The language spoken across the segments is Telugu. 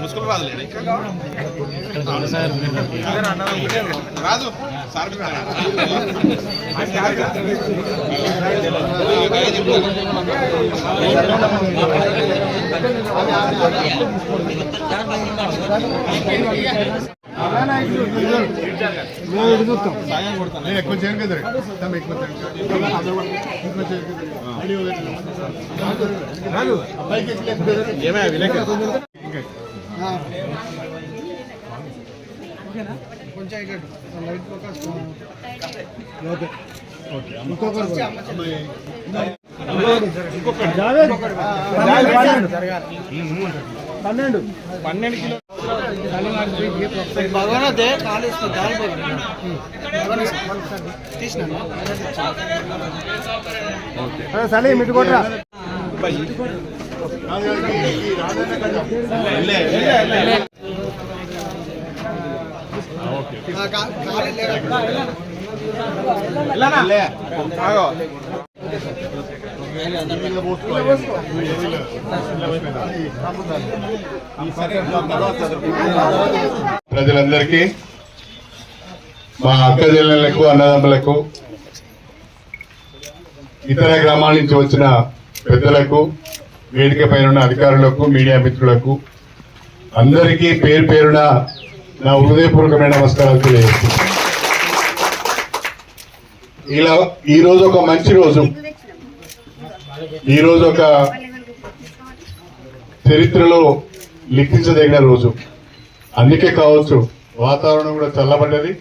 ముసుగులు రాదు రాజు సార్ నేను ఎక్కువ చేయను కదా పన్నెండు. పన్నెండు కిలో భగవాన్ అదే కాలు వేసుకో గాలి తీసినాను సరే మిట్టు కొట్రా ఆగో. ప్రజలందరికీ మా అక్క జిల్లలకు అన్నదమ్ములకు ఇతర గ్రామాల నుంచి వచ్చిన పెద్దలకు వేదిక పైన ఉన్న అధికారులకు మీడియా మిత్రులకు అందరికీ పేరు పేరున నా హృదయపూర్వకమైన నమస్కారాలు తెలియజేస్తున్నాను. ఇలా ఈ రోజు ఒక మంచి రోజు. ఈ రోజు ఒక చరిత్రలో లిఖించదగిన రోజు. అందుకే కావచ్చు వాతావరణం కూడా చల్లబడ్డది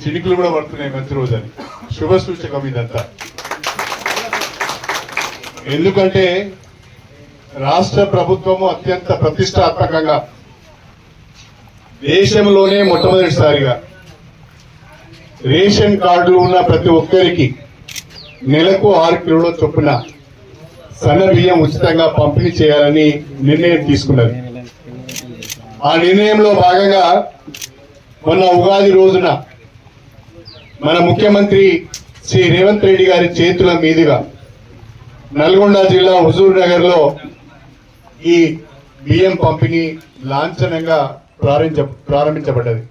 చినుకులు కూడా పడుతున్నాయి మంచి రోజు అని. శుభ సూచకం ఇదంతా. ఎందుకంటే రాష్ట్ర ప్రభుత్వము అత్యంత ప్రతిష్టాత్మకంగా దేశంలోనే మొట్టమొదటిసారిగా రేషన్ కార్డులు ఉన్న ప్రతి ఒక్కరికి నెలకు ఆరు కిలోల చొప్పున సన్న బియ్యం ఉచితంగా పంపిణీ చేయాలని నిర్ణయం తీసుకున్నది ఆ నిర్ణయంలో భాగంగా మొన్న ఉగాది రోజున మన ముఖ్యమంత్రి శ్రీ రేవంత్ రెడ్డి గారి చేతుల మీదుగా నల్గొండ జిల్లా హుజూర్ నగర్లో ఈ బియ్యం పంపిణీ లాంఛనంగా ప్రారంభించ ప్రారంభించబడ్డది.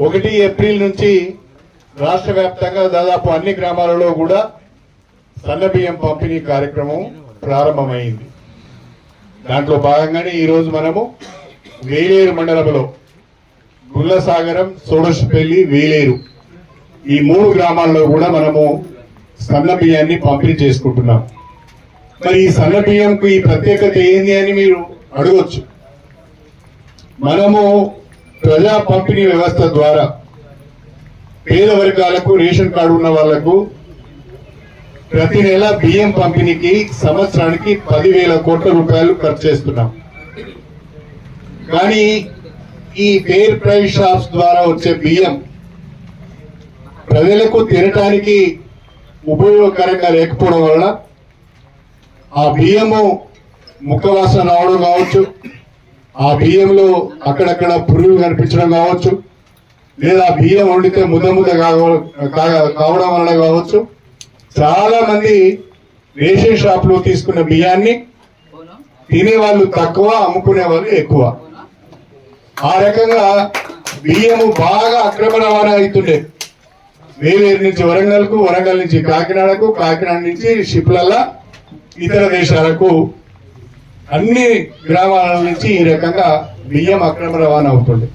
ఒకటి ఏప్రిల్ నుంచి రాష్ట్ర వ్యాప్తంగా దాదాపు అన్ని గ్రామాలలో కూడా సన్న బియ్యం పంపిణీ కార్యక్రమం ప్రారంభమైంది. దాంట్లో భాగంగానే ఈరోజు మనము వేలేరు మండలంలో గుల్లసాగరం సోడశపల్లి వేలేరు ఈ మూడు గ్రామాల్లో కూడా మనము సన్న బియ్యాన్ని పంపిణీ చేసుకుంటున్నాం. మరి ఈ సన్న బియ్యంకు ఈ ప్రత్యేకత ఏంది అని మీరు అడగొచ్చు. మనము ప్రజా పంపిణీ వ్యవస్థ ద్వారా పేద వర్గాలకు రేషన్ కార్డు ఉన్న వాళ్ళకు ప్రతి నెల బియ్యం పంపిణీకి సంవత్సరానికి పదివేల కోట్ల రూపాయలు ఖర్చు చేస్తున్నాం. కానీ ఈ ఫెయిర్ ప్రైస్ షాప్స్ ద్వారా వచ్చే బియ్యం ప్రజలకు తినటానికి ఉపయోగకరంగా లేకపోవడం వలన ఆ బియ్యము ముఖవాసన రావడం కావచ్చు ఆ బియ్యంలో అక్కడక్కడ పురుగులు కనిపించడం కావచ్చు లేదా బియ్యం వండితే ముద్ద ముద్ద కావ- కావడం వలన కావచ్చు చాలా మంది రేషన్ షాప్లో తీసుకున్న బియ్యాన్ని తినేవాళ్ళు తక్కువ అమ్ముకునే వాళ్ళు ఎక్కువ. ఆ రకంగా బియ్యము బాగా అక్రమ రవాణా అవుతుండే. వేలేరు నుంచి వరంగల్కు వరంగల్ నుంచి కాకినాడకు కాకినాడ నుంచి షిప్లల్లా ఇతర దేశాలకు అన్ని గ్రామాల నుంచి ఈ రకంగా బియ్యం అక్రమ రవాణా అవుతుంది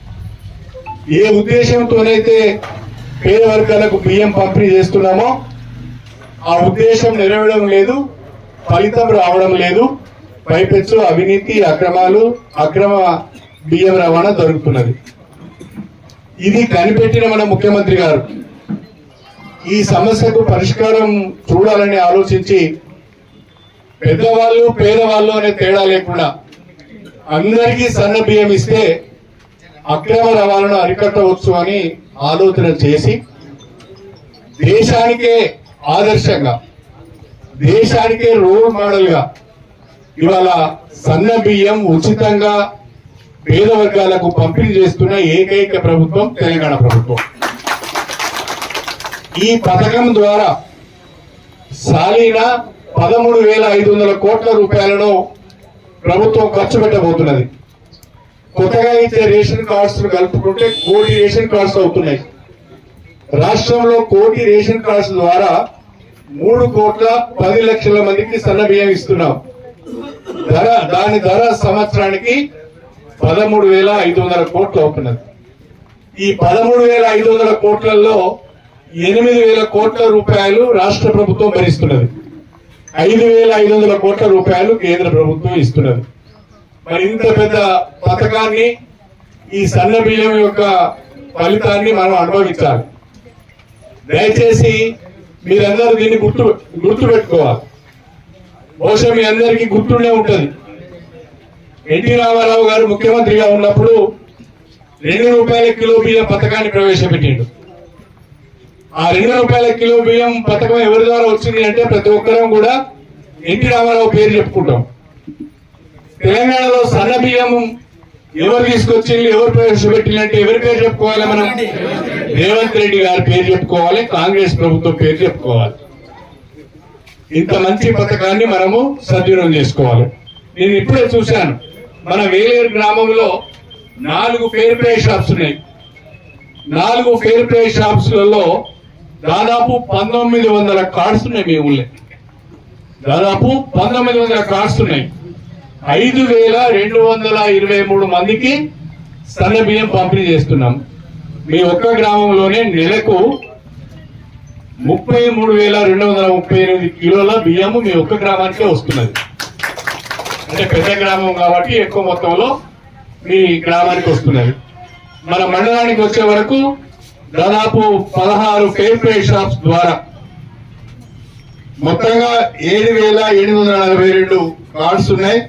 ఏ ఉద్దేశంతోనైతే పేద వర్గాలకు బియ్యం పంపిణీ చేస్తున్నామో ఆ ఉద్దేశం నెరవేరడం లేదు ఫలితం రావడం లేదు. పైపెచ్చు అవినీతి అక్రమాలు అక్రమ బియ్యం రవాణా జరుగుతున్నది. ఇది కనిపెట్టిన మన ముఖ్యమంత్రి గారు. ఈ సమస్యకు పరిష్కారం చూడాలని ఆలోచించి పెద్దవాళ్ళు పేదవాళ్ళు అనే తేడా లేకుండా అందరికీ సన్న బియ్యం ఇస్తే అక్రమ రవాణాను అరికట్టవచ్చు అని ఆలోచన చేసి దేశానికే ఆదర్శంగా దేశానికే రోల్ మోడల్గా ఇవాళ సన్న బియ్యం ఉచితంగా పేద వర్గాలకు పంపిణీ చేస్తున్న ఏకైక ప్రభుత్వం తెలంగాణ ప్రభుత్వం. ఈ పథకం ద్వారా సాలీన పదమూడు వేల ఐదు వందల కోట్ల రూపాయలను ప్రభుత్వం ఖర్చు పెట్టబోతున్నది. కొత్తగా ఇచ్చే రేషన్ కార్డ్స్ కలుపుకుంటే కోటి రేషన్ కార్డ్స్ అవుతున్నాయి. రాష్ట్రంలో కోటి రేషన్ కార్డ్స్ ద్వారా మూడు కోట్ల పది లక్షల మందికి సన్న బియ్యం ఇస్తున్నాం. ధర దాని ధర సంవత్సరానికి పదమూడు వేల ఐదు వందల కోట్లు అవుతున్నది ఈ పదమూడు వేల ఐదు వందల కోట్లలో ఎనిమిది వేల కోట్ల రూపాయలు రాష్ట్ర ప్రభుత్వం భరిస్తున్నది. ఐదు వేల ఐదు వందల కోట్ల రూపాయలు కేంద్ర ప్రభుత్వం ఇస్తున్నది. మరి ఇంత పెద్ద పథకాన్ని ఈ సన్న బియ్యం యొక్క ఫలితాన్ని మనం అనుభవించాలి. దయచేసి మీరందరూ దీన్ని గుర్తు గుర్తు పెట్టుకోవాలి బహుశా మీ అందరికీ గుర్తుండే ఉంటుంది. ఎన్టీ రామారావు గారు ముఖ్యమంత్రిగా ఉన్నప్పుడు రెండు రూపాయల కిలో బియ్యం పథకాన్ని ప్రవేశపెట్టిండు. ఆ రెండు రూపాయల కిలో బియ్యం పథకం ఎవరి ద్వారా వచ్చింది అంటే ప్రతి ఒక్కరం కూడా ఎన్టీ రామారావు పేరు చెప్పుకుంటాం. తెలంగాణలో సన్న బియ్యం ఎవరు తీసుకొచ్చింది ఎవరు ప్రవేశపెట్టిండ్రు ఎవరి పేరు చెప్పుకోవాలి మనం? రేవంత్ రెడ్డి గారి పేరు చెప్పుకోవాలి కాంగ్రెస్ ప్రభుత్వం పేరు చెప్పుకోవాలి. ఇంత మంచి పథకాన్ని మనము సద్వినియోగం చేసుకోవాలి. నేను ఇప్పుడే చూశాను మన వేలేరు గ్రామంలో నాలుగు ఫేర్ ప్లే షాప్స్ ఉన్నాయి. నాలుగు ఫేర్ ప్లే షాప్స్లలో దాదాపు పంతొమ్మిది వందల కార్డ్స్ ఉన్నాయి మీ ఊళ్ళో. దాదాపు పంతొమ్మిది వందల కార్డ్స్ ఉన్నాయి. ఐదు వేల రెండు వందల ఇరవై మూడు మందికి సన్న బియ్యం పంపిణీ చేస్తున్నాం. మీ ఒక్క గ్రామంలోనే నెలకు ముప్పై మూడు వేల రెండు వందల ముప్పై ఎనిమిది కిలోల బియ్యము మీ ఒక్క గ్రామానికే వస్తున్నది. అంటే పెద్ద గ్రామం కాబట్టి ఎక్కువ మొత్తంలో మీ గ్రామానికి వస్తున్నది. మన మండలానికి వచ్చే వరకు దాదాపు పదహారు ఫేర్ ప్లే షాప్స్ ద్వారా మొత్తంగా ఏడు వేల ఎనిమిది వందల నలభై రెండు కార్డ్స్ ఉన్నాయి.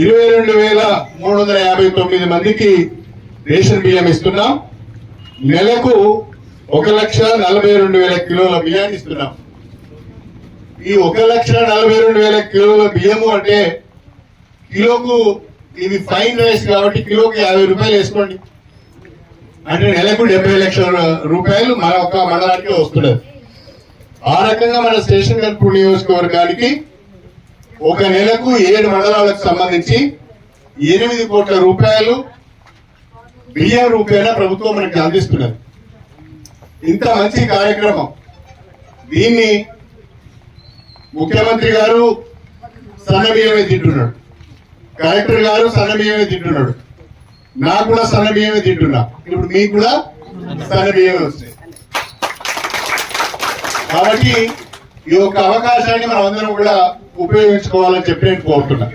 ఇరవై రెండు వేల మూడు వందల యాభై తొమ్మిది మందికి రేషన్ బియ్యం ఇస్తున్నాం. నెలకు ఒక లక్ష నలభై రెండు వేల కిలోల బియ్యాన్ని ఇస్తున్నాం. ఈ ఒక లక్ష నలభై రెండు వేల కిలోల బియ్యము అంటే కిలోకు ఇది ఫైన్ రైస్ కాబట్టి కిలోకి యాభై రూపాయలు వేసుకోండి. అంటే నెలకు డెబ్బై లక్షల రూపాయలు మన ఒక మండలానికి వస్తున్నది. ఆ రకంగా మన స్టేషన్ కనుపూర్ నియోజకవర్గానికి ఒక నెలకు ఏడు మండలాలకు సంబంధించి ఎనిమిది కోట్ల రూపాయలు బియ్యం రూపాయల ప్రభుత్వం మనకి అందిస్తున్నది. ఇంత మంచి కార్యక్రమం. దీన్ని ముఖ్యమంత్రి గారు సన్నబియ్యమే తింటున్నాడు. కలెక్టర్ గారు సన్నబియ్యమే తింటున్నాడు. నాకు కూడా సన్నబియ్యమే తింటున్నా. ఇప్పుడు మీకు కూడా సన్నబియ్యమే వస్తాయి కాబట్టి ఈ యొక్క అవకాశాన్ని మనం అందరం కూడా ఉపయోగించుకోవాలని చెప్పి నేను కోరుతున్నా.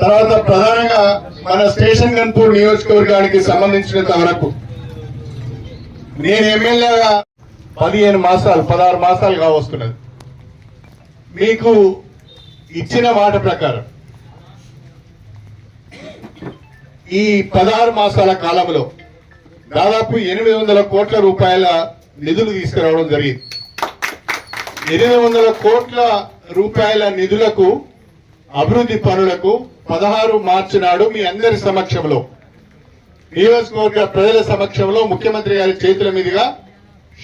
తర్వాత ప్రధానంగా మన స్టేషన్ గన్పూర్ నియోజకవర్గానికి సంబంధించినంత వరకు నేను ఎమ్మెల్యేగా పదిహేను మాసాలు పదహారు మాసాలు కావస్తున్నది. మీకు ఇచ్చిన మాట ప్రకారం ఈ పదహారు మాసాల కాలంలో దాదాపు ఎనిమిది వందల కోట్ల రూపాయల నిధులు తీసుకురావడం జరిగింది. ఎనిమిది వందల కోట్ల రూపాయల నిధులకు అభివృద్ధి పనులకు పదహారు మార్చి నాడు మీ అందరి సమక్షంలో నియోజకవర్గ ప్రజల సమక్షంలో ముఖ్యమంత్రి గారి చేతుల మీదుగా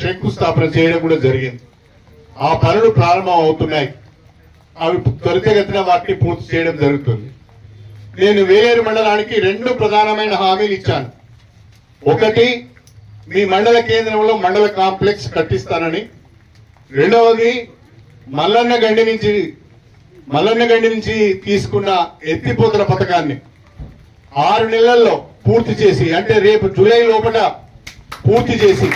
శంకుస్థాపన చేయడం కూడా జరిగింది. ఆ పనులు ప్రారంభం అవుతున్నాయి. అవి త్వరితగతిన వాటిని పూర్తి చేయడం జరుగుతుంది. నేను వేలేరు మండలానికి రెండు ప్రధానమైన హామీలు ఇచ్చాను. ఒకటి మీ మండల కేంద్రంలో మండల కాంప్లెక్స్ కట్టిస్తానని. రెండవది మల్లన్న గండి నుంచి మల్లన్న గండి నుంచి తీసుకున్న ఎత్తిపోతల పథకాన్ని ఆరు నెలల్లో పూర్తి చేసి అంటే రేపు జూలై లోపల పూర్తి చేసి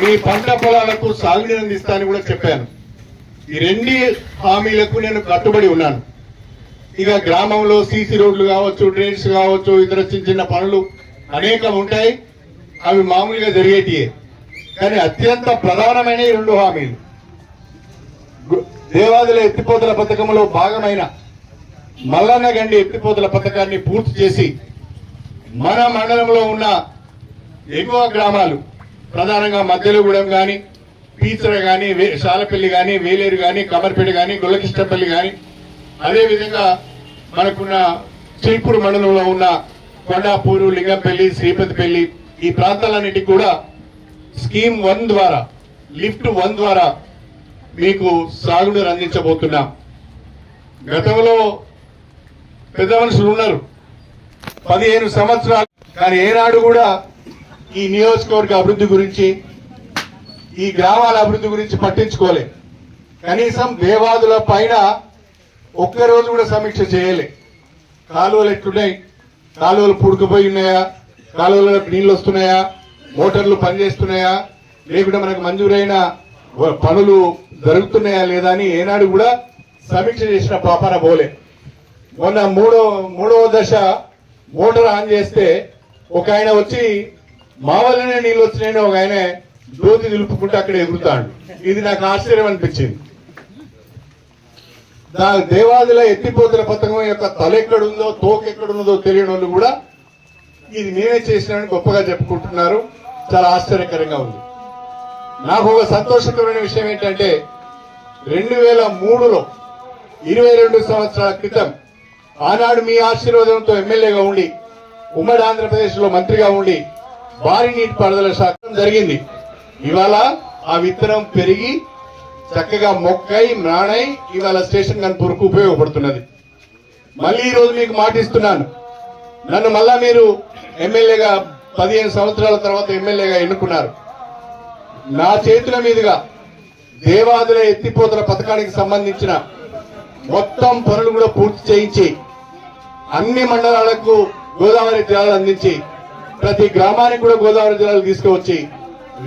మీ పంట పొలాలకు సాగునీరు అందిస్తానని కూడా చెప్పాను. ఈ రెండు హామీలకు నేను కట్టుబడి ఉన్నాను. ఇక గ్రామంలో సీసీ రోడ్లు కావచ్చు డ్రైన్స్ కావచ్చు ఇతర చిన్న చిన్న పనులు అనేకం ఉంటాయి. అవి మామూలుగా జరిగేటియే. కానీ అత్యంత ప్రధానమైన రెండు హామీలు. దేవాదుల ఎత్తిపోతల పథకంలో భాగమైన మల్లన్న గండి ఎత్తిపోతల పథకాన్ని పూర్తి చేసి మన మండలంలో ఉన్న ఎగువ గ్రామాలు ప్రధానంగా మధ్యలగూడెం గాని పీచర గాని వే- శాలపల్లి గాని వేలేరు గాని కమర్పేట గాని గొల్లకిష్టపల్లి గాని అదేవిధంగా మనకున్న చిల్పూరు మండలంలో ఉన్న కొండాపూరు లింగంపల్లి శ్రీపతిపల్లి ఈ ప్రాంతాలన్నిటికీ కూడా స్కీమ్ వన్ ద్వారా లిఫ్ట్ వన్ ద్వారా మీకు సాగునీరు అందించబోతున్నాం. గతంలో పెద్ద మనుషులు ఉన్నారు. పదిహేను సంవత్సరాలు కానీ ఏనాడు కూడా ఈ నియోజకవర్గ అభివృద్ధి గురించి ఈ గ్రామాల అభివృద్ధి గురించి పట్టించుకోలే. కనీసం దేవాదుల పైన ఒక్కరోజు కూడా సమీక్ష చేయలే. కాలువలు ఎట్లున్నాయి? కాలువలు పూడుకుపోయి ఉన్నాయా? కాలువలకు నీళ్ళు వస్తున్నాయా? మోటార్లు పనిచేస్తున్నాయా? లేకుంటే మనకు మంజూరైన పనులు జరుగుతున్నాయా లేదా అని ఏనాడు కూడా సమీక్ష చేసిన పాపన పోలే. మొన్న మూడో మూడవ దశ మోటార్ ఆన్ చేస్తే ఒక ఆయన వచ్చి మా వల్లనే నీళ్ళు వచ్చినాయని ఒక ఆయన జ్యోతి నిలుపుకుంటూ అక్కడ ఎగురుతాడు. ఇది నాకు ఆశ్చర్యం అనిపించింది. దా దేవాదుల ఎత్తిపోతుల పథకం యొక్క తల ఎక్కడుందో తోక ఎక్కడున్నదో తెలియని వాళ్ళు కూడా ఇది నేనే చేసినానని గొప్పగా చెప్పుకుంటున్నారు. చాలా ఆశ్చర్యకరంగా ఉంది. నాకు ఒక సంతోషకరమైన విషయం ఏంటంటే రెండు వేల మూడులో ఇరవై రెండు సంవత్సరాల క్రితం ఆనాడు మీ ఆశీర్వాదంతో ఎమ్మెల్యేగా ఉండి ఉమ్మడి ఆంధ్రప్రదేశ్లో మంత్రిగా ఉండి భారీ నీటిపారుదల శాఖ జరిగింది. ఇవాళ ఆ విత్తనం పెరిగి చక్కగా మొక్కై మ్రాణై ఇవాళ స్టేషన్ కన్పూర్కు ఉపయోగపడుతున్నది. మళ్ళీ ఈరోజు మీకు మాటిస్తున్నాను నన్ను మళ్ళా మీరు ఎమ్మెల్యేగా పదిహేను సంవత్సరాల తర్వాత ఎమ్మెల్యేగా ఎన్నుకున్నారు. నా చేతుల మీదుగా దేవాదుల ఎత్తిపోతల పథకానికి సంబంధించిన మొత్తం పనులు కూడా పూర్తి చేయించి అన్ని మండలాలకు గోదావరి జలాలు అందించి ప్రతి గ్రామానికి కూడా గోదావరి జలాలు తీసుకువచ్చి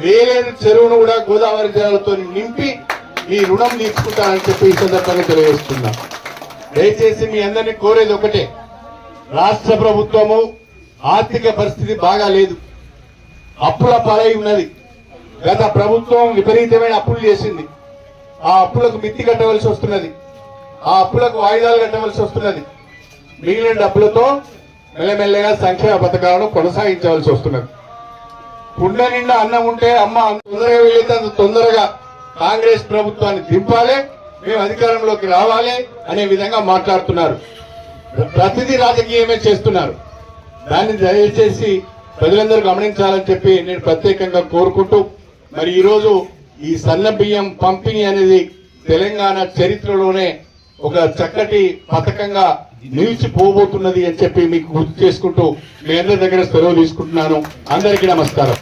వేలేని చెరువును కూడా గోదావరి జలాలతో నింపి మీ రుణం తీసుకుంటానని చెప్పి ఈ సందర్భంగా తెలియజేస్తున్నా. దయచేసి మీ అందరినీ కోరేది ఒకటే రాష్ట్ర ప్రభుత్వము ఆర్థిక పరిస్థితి బాగా లేదు. అప్పుల పాలై ఉన్నది. గత ప్రభుత్వం విపరీతమైన అప్పులు చేసింది. ఆ అప్పులకు మిత్తి కట్టవలసి వస్తున్నది. ఆ అప్పులకు వాయిదాలు కట్టవలసి వస్తున్నది. మిగిలిన డబ్బులతో మెల్లమెల్లగా సంక్షేమ పథకాలను కొనసాగించవలసి వస్తున్నది. కుండ నిండా అన్నం ఉంటే అమ్మ తొందరగా వీలైతే అంత తొందరగా కాంగ్రెస్ ప్రభుత్వాన్ని దింపాలి మేము అధికారంలోకి రావాలి అనే విధంగా మాట్లాడుతున్నారు. ప్రతిదీ రాజకీయమే చేస్తున్నారు. దాన్ని దయచేసి ప్రజలందరూ గమనించాలని చెప్పి నేను ప్రత్యేకంగా కోరుకుంటూ మరి ఈరోజు ఈ సన్న బియ్యం పంపిణీ అనేది తెలంగాణ చరిత్రలోనే ఒక చక్కటి పథకంగా నిలిచిపోబోతున్నది అని చెప్పి మీకు గుర్తు చేసుకుంటూ మీ అందరి దగ్గర సెలవు తీసుకుంటున్నాను. అందరికీ నమస్కారం.